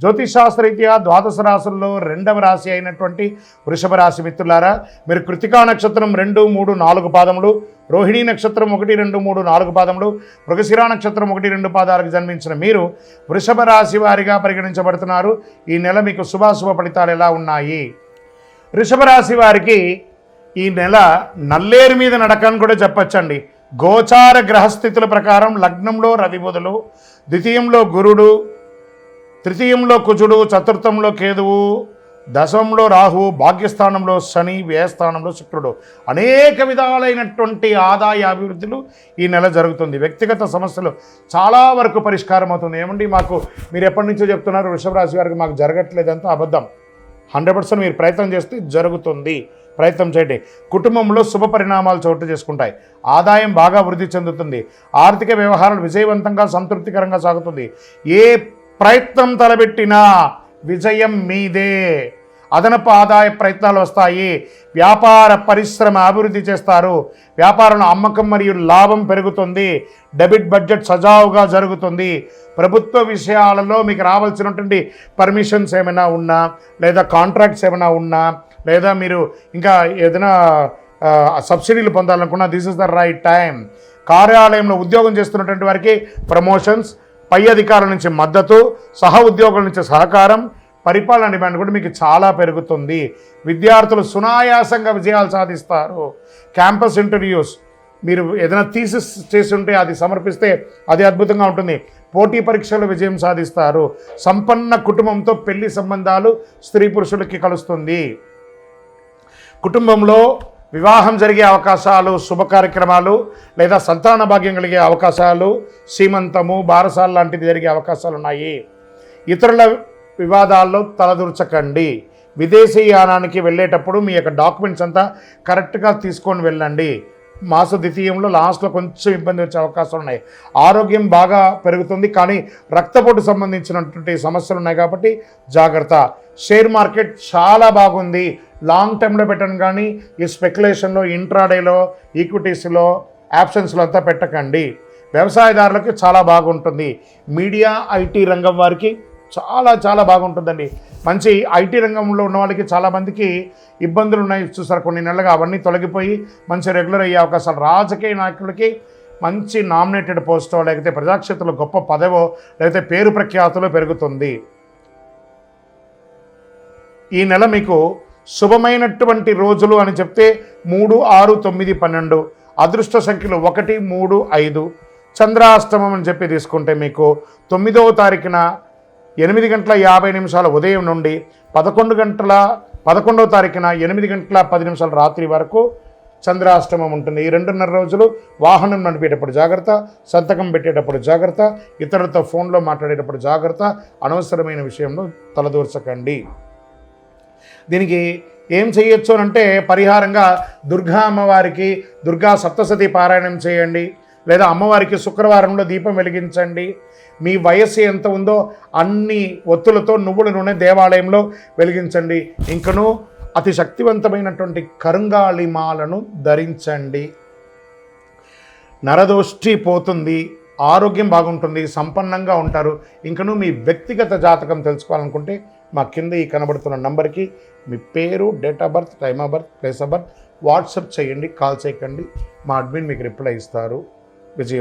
జ్యోతిషాస్త్రరీత్యా ద్వాదశ రాశుల్లో రెండవ రాశి అయినటువంటి వృషభ రాశి మిత్రులారా మీరు కృతికా నక్షత్రం రెండు మూడు నాలుగు పాదములు రోహిణీ నక్షత్రం ఒకటి రెండు మూడు నాలుగు పాదములు మృగశిరా నక్షత్రం ఒకటి రెండు పాదాలకు జన్మించిన మీరు వృషభ రాశి వారిగా పరిగణించబడుతున్నారు. ఈ నెల మీకు శుభాశుభ ఫలితాలు ఎలా ఉన్నాయి? వృషభ రాశి వారికి ఈ నెల నల్లేరు మీద నడకని కూడా చెప్పచ్చండి. గోచార గ్రహస్థితుల ప్రకారం లగ్నంలో రవిబుధులు ద్వితీయంలో గురుడు తృతీయంలో కుజుడు చతుర్థంలో కేతువు దశంలో రాహువు భాగ్యస్థానంలో శని వ్యయస్థానంలో శుక్రుడు. అనేక విధాలైనటువంటి ఆదాయ అభివృద్ధులు ఈ నెల జరుగుతుంది. వ్యక్తిగత సమస్యలు చాలా వరకు పరిష్కారం అవుతుంది. ఏమండి మాకు మీరు ఎప్పటి నుంచో చెప్తున్నారు వృషభ రాశి వారికి మాకు జరగట్లేదంతా అబద్ధం. హండ్రెడ్ పర్సెంట్ మీరు ప్రయత్నం చేస్తే జరుగుతుంది. ప్రయత్నం చేయండి. కుటుంబంలో శుభ పరిణామాలు చోటు చేసుకుంటాయి. ఆదాయం బాగా వృద్ధి చెందుతుంది. ఆర్థిక వ్యవహారాలు విజయవంతంగా సంతృప్తికరంగా సాగుతుంది. ఏ ప్రయత్నం తలబెట్టినా విజయం మీదే. అదనపు ఆదాయ ప్రయత్నాలు వస్తాయి. వ్యాపార పరిశ్రమ అభివృద్ధి చేస్తారు. వ్యాపారంలో అమ్మకం మరియు లాభం పెరుగుతుంది. డెబిట్ బడ్జెట్ సజావుగా జరుగుతుంది. ప్రభుత్వ విషయాలలో మీకు రావాల్సినటువంటి పర్మిషన్స్ ఏమైనా ఉన్నా లేదా కాంట్రాక్ట్స్ ఏమైనా ఉన్నా లేదా మీరు ఇంకా ఏదైనా సబ్సిడీలు పొందాలనుకున్నా this is the right time కార్యాలయంలో ఉద్యోగం చేస్తున్నటువంటి వారికి ప్రమోషన్స్ పై అధికారుల నుంచి మద్దతు సహ ఉద్యోగుల నుంచి సహకారం పరిపాలన డిమాండ్ కూడా మీకు చాలా పెరుగుతుంది. విద్యార్థులు సునాయాసంగా విజయాలు సాధిస్తారు. క్యాంపస్ ఇంటర్వ్యూస్ మీరు ఏదైనా థీసిస్ చేసి ఉంటే అది సమర్పిస్తే అది అద్భుతంగా ఉంటుంది. పోటీ పరీక్షలు విజయం సాధిస్తారు. సంపన్న కుటుంబంతో పెళ్ళి సంబంధాలు స్త్రీ పురుషులకి కలుస్తుంది. కుటుంబంలో వివాహం జరిగే అవకాశాలు శుభ కార్యక్రమాలు లేదా సంతాన భాగ్యం కలిగే అవకాశాలు సీమంతము బారసాల లాంటిది జరిగే అవకాశాలు ఉన్నాయి. ఇతరుల వివాదాల్లో తలదూర్చకండి. విదేశీ యానానికి వెళ్ళేటప్పుడు మీ యొక్క డాక్యుమెంట్స్ అంతా కరెక్ట్గా తీసుకొని వెళ్ళండి. మాస ద్వితీయంలో లాస్ట్లో కొంచెం ఇబ్బంది వచ్చే అవకాశాలు ఉన్నాయి. ఆరోగ్యం బాగా పెరుగుతుంది కానీ రక్తపోటు సంబంధించినటువంటి సమస్యలు ఉన్నాయి కాబట్టి జాగ్రత్త. షేర్ మార్కెట్ చాలా బాగుంది. లాంగ్ టర్మ్లో పెట్టండి కానీ ఈ స్పెక్యులేషన్లో ఇంట్రాడేలో ఈక్విటీస్లో యాప్షన్స్లో అంతా పెట్టకండి. వ్యవసాయదారులకు చాలా బాగుంటుంది. మీడియా ఐటీ రంగం వారికి చాలా చాలా బాగుంటుందండి. మంచి ఐటీ రంగంలో ఉన్న వాళ్ళకి చాలామందికి ఇబ్బందులు ఉన్నాయి. చూసారు కొన్ని నెలలుగా అవన్నీ తొలగిపోయి మంచి రెగ్యులర్ అయ్యే అవకాశాలు. రాజకీయ నాయకులకి మంచి నామినేటెడ్ పోస్టో లేకపోతే ప్రజాక్షేత్రంలో గొప్ప పదవో లేకపోతే పేరు ప్రఖ్యాతులు పెరుగుతుంది. ఈ నెల మీకు శుభమైనటువంటి రోజులు అని చెప్తే మూడు ఆరు తొమ్మిది పన్నెండు. అదృష్ట సంఖ్యలు ఒకటి మూడు ఐదు. చంద్రాష్టమం అని చెప్పి తీసుకుంటే మీకు తొమ్మిదవ తారీఖున ఎనిమిది గంటల యాభై నిమిషాల ఉదయం నుండి పదకొండు గంటల పదకొండవ తారీఖున ఎనిమిది గంటల పది నిమిషాల రాత్రి వరకు చంద్రాష్టమం ఉంటుంది. ఈ రెండున్నర రోజులు వాహనం నడిపేటప్పుడు జాగ్రత్త సంతకం పెట్టేటప్పుడు జాగ్రత్త ఇతరులతో ఫోన్లో మాట్లాడేటప్పుడు జాగ్రత్త అనవసరమైన విషయంలో తలదూర్చకండి. దీనికి ఏం చేయొచ్చు అని అంటే పరిహారంగా దుర్గా అమ్మవారికి దుర్గా సప్తసతి పారాయణం చేయండి. లేదా అమ్మవారికి శుక్రవారంలో దీపం వెలిగించండి. మీ వయస్సు ఎంత ఉందో అన్ని ఒత్తులతో నువ్వుల నూనె దేవాలయంలో వెలిగించండి. ఇంకను అతి శక్తివంతమైనటువంటి కరుంగాళిమాలను ధరించండి. నరదోష్టి పోతుంది. ఆరోగ్యం బాగుంటుంది. సంపన్నంగా ఉంటారు. ఇంకను మీ వ్యక్తిగత జాతకం తెలుసుకోవాలనుకుంటే మా కింద ఈ కనబడుతున్న నంబర్కి మీ పేరు date of birth time of birth place of birth WhatsApp చేయండి కాల్ చేయకండి. మా అడ్మిన్ మీకు రిప్లై ఇస్తారు. విజయ